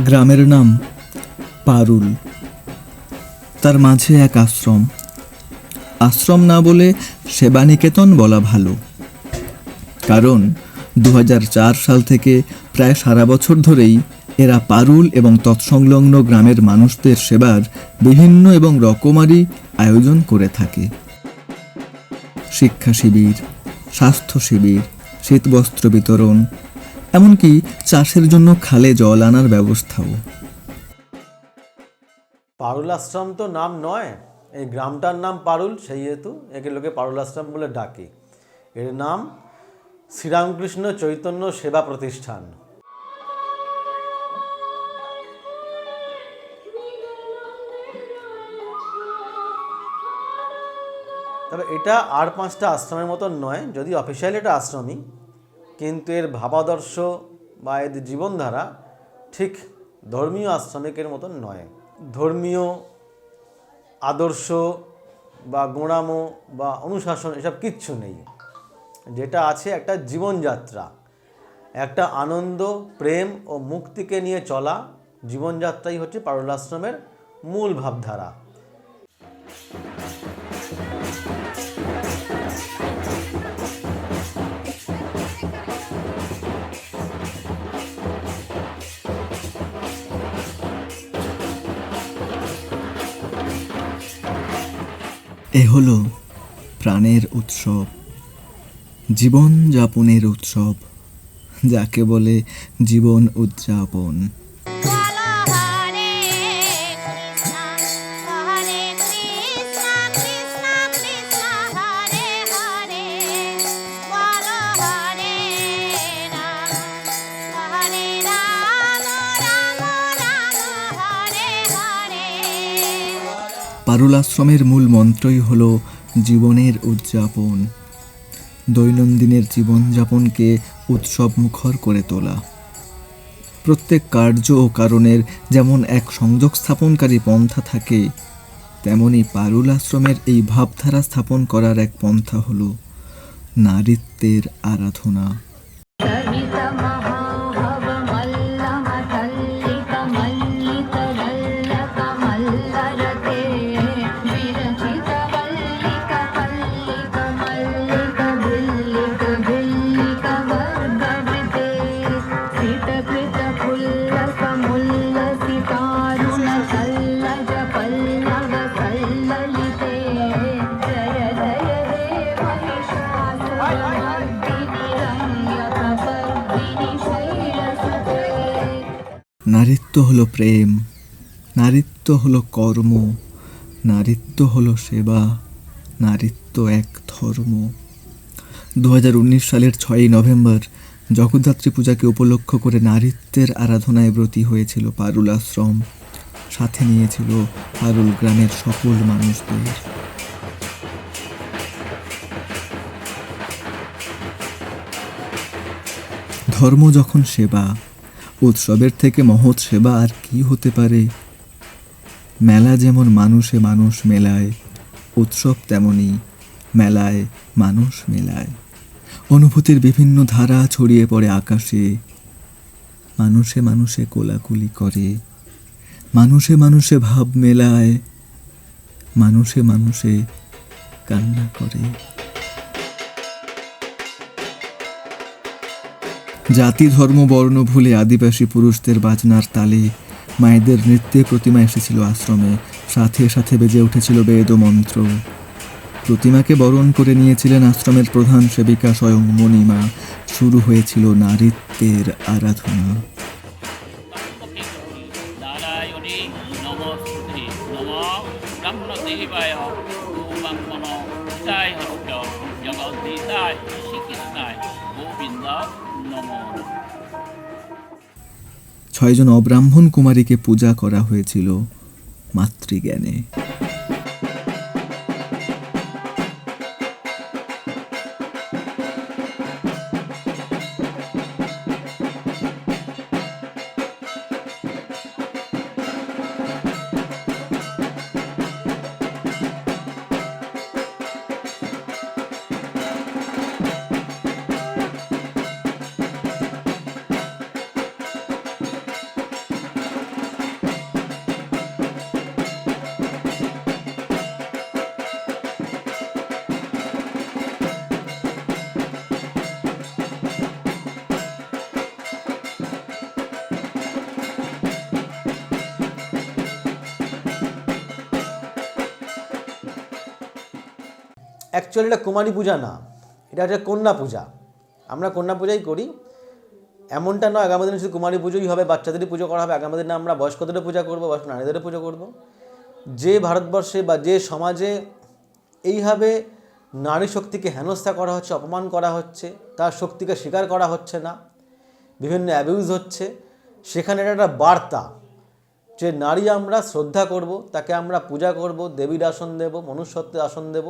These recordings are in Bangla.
গ্রামের নাম পারুল। তার মাঝে এক আশ্রম। আশ্রম না বলে সেবানিকেতন বলা ভালো। কারণ দু হাজার চার সাল থেকে প্রায় সারা বছর ধরেই এরা পারুল এবং তৎসংলগ্ন গ্রামের মানুষদের সেবার বিভিন্ন এবং রকমারি আয়োজন করে থাকে। শিক্ষা শিবির, স্বাস্থ্য শিবির, শীতবস্ত্র বিতরণ এমনকি চাষের জন্য খালে জল আনার ব্যবস্থাও। পারুল আশ্রম তো নাম নয়, এই গ্রামটার নাম পারুল, সেই হেতু একে লোকে পারুল আশ্রম বলে ডাকে। এর নাম শ্রীরামকৃষ্ণ চৈতন্য সেবা প্রতিষ্ঠান। তবে এটা আর পাঁচটা আশ্রমের মতন নয়, যদি অফিসিয়ালি এটা আশ্রমই কিন্তু এর ভাবাদর্শ বা এদের জীবনধারা ঠিক ধর্মীয় আশ্রমিকের মতন নয়। ধর্মীয় আদর্শ বা গোঁড়ামো বা অনুশাসন এসব কিচ্ছু নেই। যেটা আছে একটা জীবনযাত্রা, একটা আনন্দ, প্রেম ও মুক্তিকে নিয়ে চলা জীবনযাত্রাই হচ্ছে পারুল আশ্রমের মূল ভাবধারা। এ হল প্রাণের উৎসব জীবন যাপনের উৎসব যাকে বলে জীবন উদযাপন। পারুল আশ্রমের মূল মন্ত্রই হল জীবনের উদযাপন। দৈনন্দিনের জীবনযাপনকে উৎসব মুখর করে তোলা। প্রত্যেক কার্য ও কারণের যেমন এক সংযোগ স্থাপনকারী পন্থা থাকে, তেমনি পারুল আশ্রমের এই ভাবধারা স্থাপন করার এক পন্থা হল নারীত্বের আরাধনা। নারীত্ব হলো প্রেম, নারীত্ব হলো কর্ম, নারীত্ব হলো সেবা, নারীত্ব এক ধর্ম। দু হাজার উনিশ সালের ছয়ই নভেম্বর জগদ্ধাত্রী পূজাকে উপলক্ষ করে নারীত্বের আরাধনায় ব্রতী হয়েছিল পারুল আশ্রম। সাথে নিয়েছিল পারুল গ্রামের সকল মানুষদের। ধর্ম যখন সেবা উৎসবের থেকে মহৎ সেবা আর কি হতে পারে? মেলা যেমন মানুষে মানুষ মেলায়, উৎসব তেমনি মেলায় মানুষ মেলায়। অনুভূতির বিভিন্ন ধারা ছড়িয়ে পড়ে আকাশে। মানুষে মানুষে কোলাকুলি করে। মানুষে মানুষে ভাব মেলায়। মানুষে মানুষে কান্না করে। জাতি, ধর্ম, বর্ণ, ভুলে আদিবাসী পুরুষদের বাজনার তালে মায়েদের নৃত্যে প্রতিমা এসেছিল আশ্রমে। সাথে সাথে বেজে উঠেছিল বেদ মন্ত্র। প্রতিমাকে বরণ করে নিয়েছিলেন আশ্রমের প্রধান সেবিকা স্বয়ং মণিমা। শুরু হয়েছিল নারীত্বের আরাধনা। ছয়জন অব্রাহ্মণ কুমারীকে পূজা করা হয়েছিল মাতৃজ্ঞানে। অ্যাকচুয়ালি এটা কুমারী পূজা না, এটা হচ্ছে কন্যা পূজা। আমরা কন্যা পূজাই করি। এমনটা নয়, আগামী দিনে শুধু কুমারী পুজোই হবে, বাচ্চাদেরই পুজো করা হবে। আগামী দিনে আমরা বয়স্কদেরও পূজা করব, বয়স্ক নারীদেরও পুজো করব। যে ভারতবর্ষে বা যে সমাজে এইভাবে নারী শক্তিকে হেনস্থা করা হচ্ছে, অপমান করা হচ্ছে, তার শক্তিকে স্বীকার করা হচ্ছে না, বিভিন্ন অ্যাবিউজ হচ্ছে, সেখানে এটা একটা বার্তা যে নারী আমরা শ্রদ্ধা করব, তাকে আমরা পূজা করব, দেবীর আসন দেব, মনুষ্যত্বের আসন দেব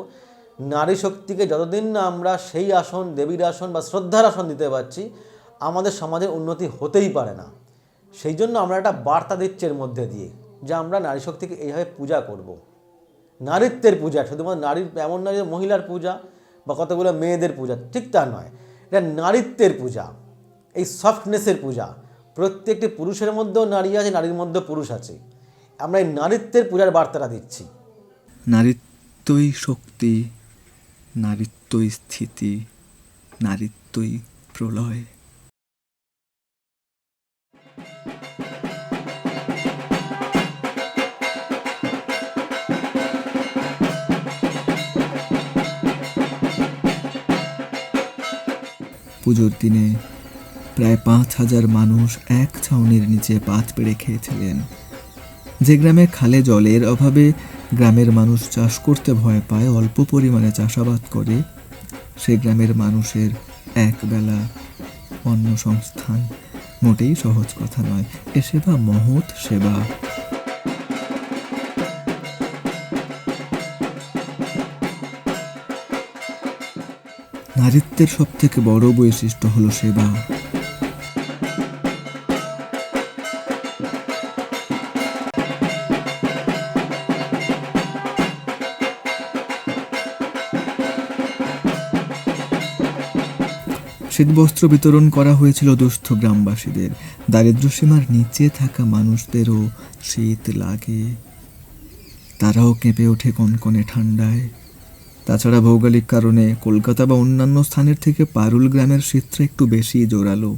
নারী শক্তিকে যতদিন না আমরা সেই আসন, দেবীর আসন বা শ্রদ্ধার আসন দিতে পারছি, আমাদের সমাজের উন্নতি হতেই পারে না। সেই জন্য আমরা একটা বার্তা দিচ্ছি এর মধ্যে দিয়ে যে আমরা নারী শক্তিকে এইভাবে পূজা করব। নারীত্বের পূজা, শুধুমাত্র নারীর এমন নয় যে মহিলার পূজা বা কতগুলো মেয়েদের পূজা, ঠিক তা নয়। এটা নারীত্বের পূজা, এই সফটনেসের পূজা। প্রত্যেকটি পুরুষের মধ্যেও নারী আছে, নারীর মধ্যেও পুরুষ আছে। আমরা এই নারীত্বের পূজার বার্তাটা দিচ্ছি। নারীত্বই শক্তি। নারীত্বই স্থিতি, নারীত্বই প্রলয়। পুজোর দিনে প্রায় পাঁচ হাজার মানুষ এক ছাউনির নিচে পাত পেড়ে খেয়েছিলেন। যে গ্রামে খালে জলের অভাবে গ্রামের মানুষ চাষ করতে ভয় পায়, অল্প পরিমাণে চাষাবাদ করে। সে গ্রামের মানুষের একবেলা অন্ন সংস্থান মোটেই সহজ কথা নয়। এ সেবা মহৎ সেবা। নারীত্বের সব থেকে বড় বৈশিষ্ট্য হলো সেবা। শীতবস্ত্র বিতরণ করা হয়েছিল দুস্থ গ্রামবাসীদের। দারিদ্র্যসীমার নিচে থাকা মানুষদেরও শীত লাগে। তারাও কেঁপে ওঠে কনকনে ঠান্ডায়। তাছাড়া ভৌগোলিক কারণে কলকাতা বা অন্যান্য স্থানের থেকে পারুল গ্রামের শীতটা একটু বেশি জোরালো।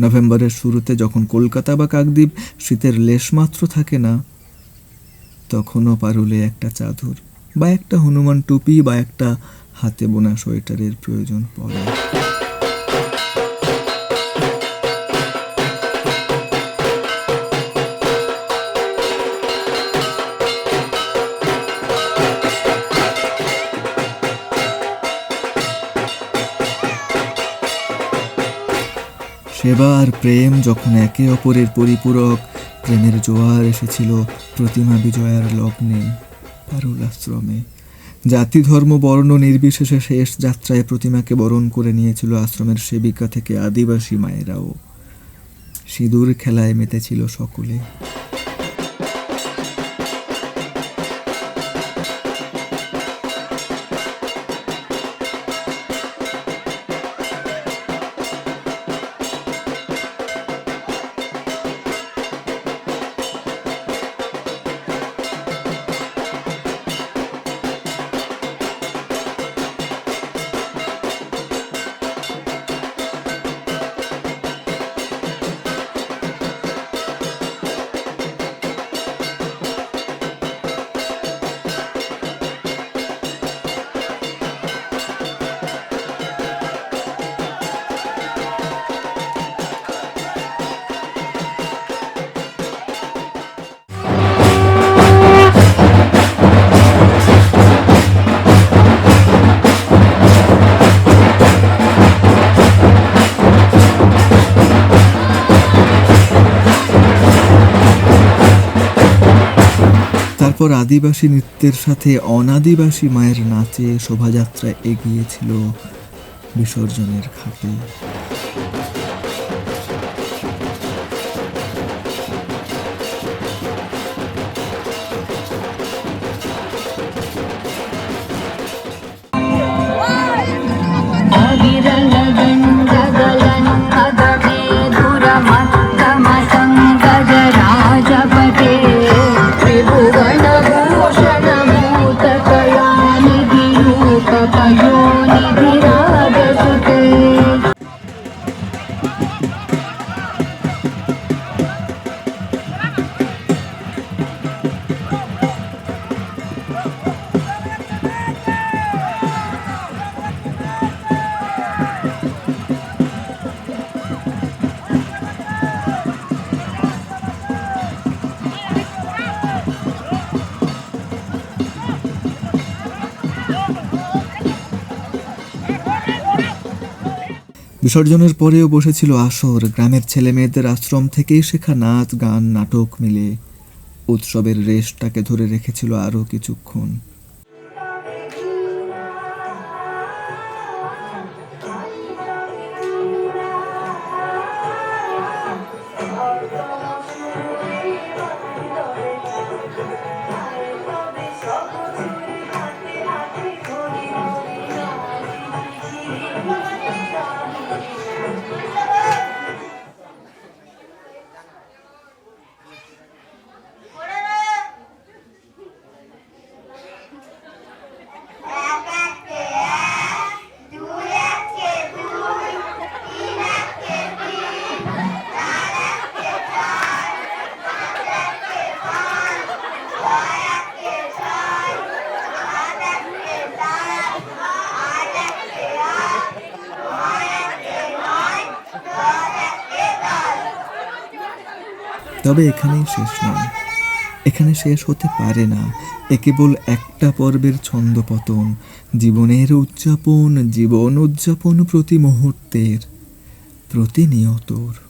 নভেম্বরের শুরুতে যখন কলকাতা বা কাকদ্বীপ শীতের লেশমাত্র থাকে না, তখনও পারুলে একটা চাদর বা একটা হনুমান টুপি বা একটা হাতে বোনা সোয়েটারের প্রয়োজন পড়ে। সেবা আর প্রেম যখন একে অপরের পরিপূরক, প্রেমের জোয়ার এসেছিল প্রতিমা বিজয়ার লগ্নে, পারুল আশ্রমে। জাতি ধর্ম বর্ণ নির্বিশেষে শেষ যাত্রায় প্রতিমাকে বরণ করে নিয়েছিল আশ্রমের সেবিকা থেকে আদিবাসী মায়েরাও। সিঁদুর খেলায় মেতেছিল সকলে। তারপর আদিবাসী নৃত্যের সাথে অনাদিবাসী মায়ের নাচে শোভাযাত্রা এগিয়েছিল বিসর্জনের ঘাটে I'll be the loving বিসর্জনের পরেও বসেছিল আসর। গ্রামের ছেলে মেয়েদের আশ্রম থেকেই শেখা নাচ, গান, নাটক মিলে। উৎসবের রেশটাকে ধরে রেখেছিল আরও কিছুক্ষণ। তবে এখানেই শেষ নয়। এখানে শেষ হতে পারে না। এ কেবল একটা পর্বের ছন্দপতন জীবনের উদযাপন, জীবন উদযাপন প্রতি মুহূর্তের প্রতিনিয়তর।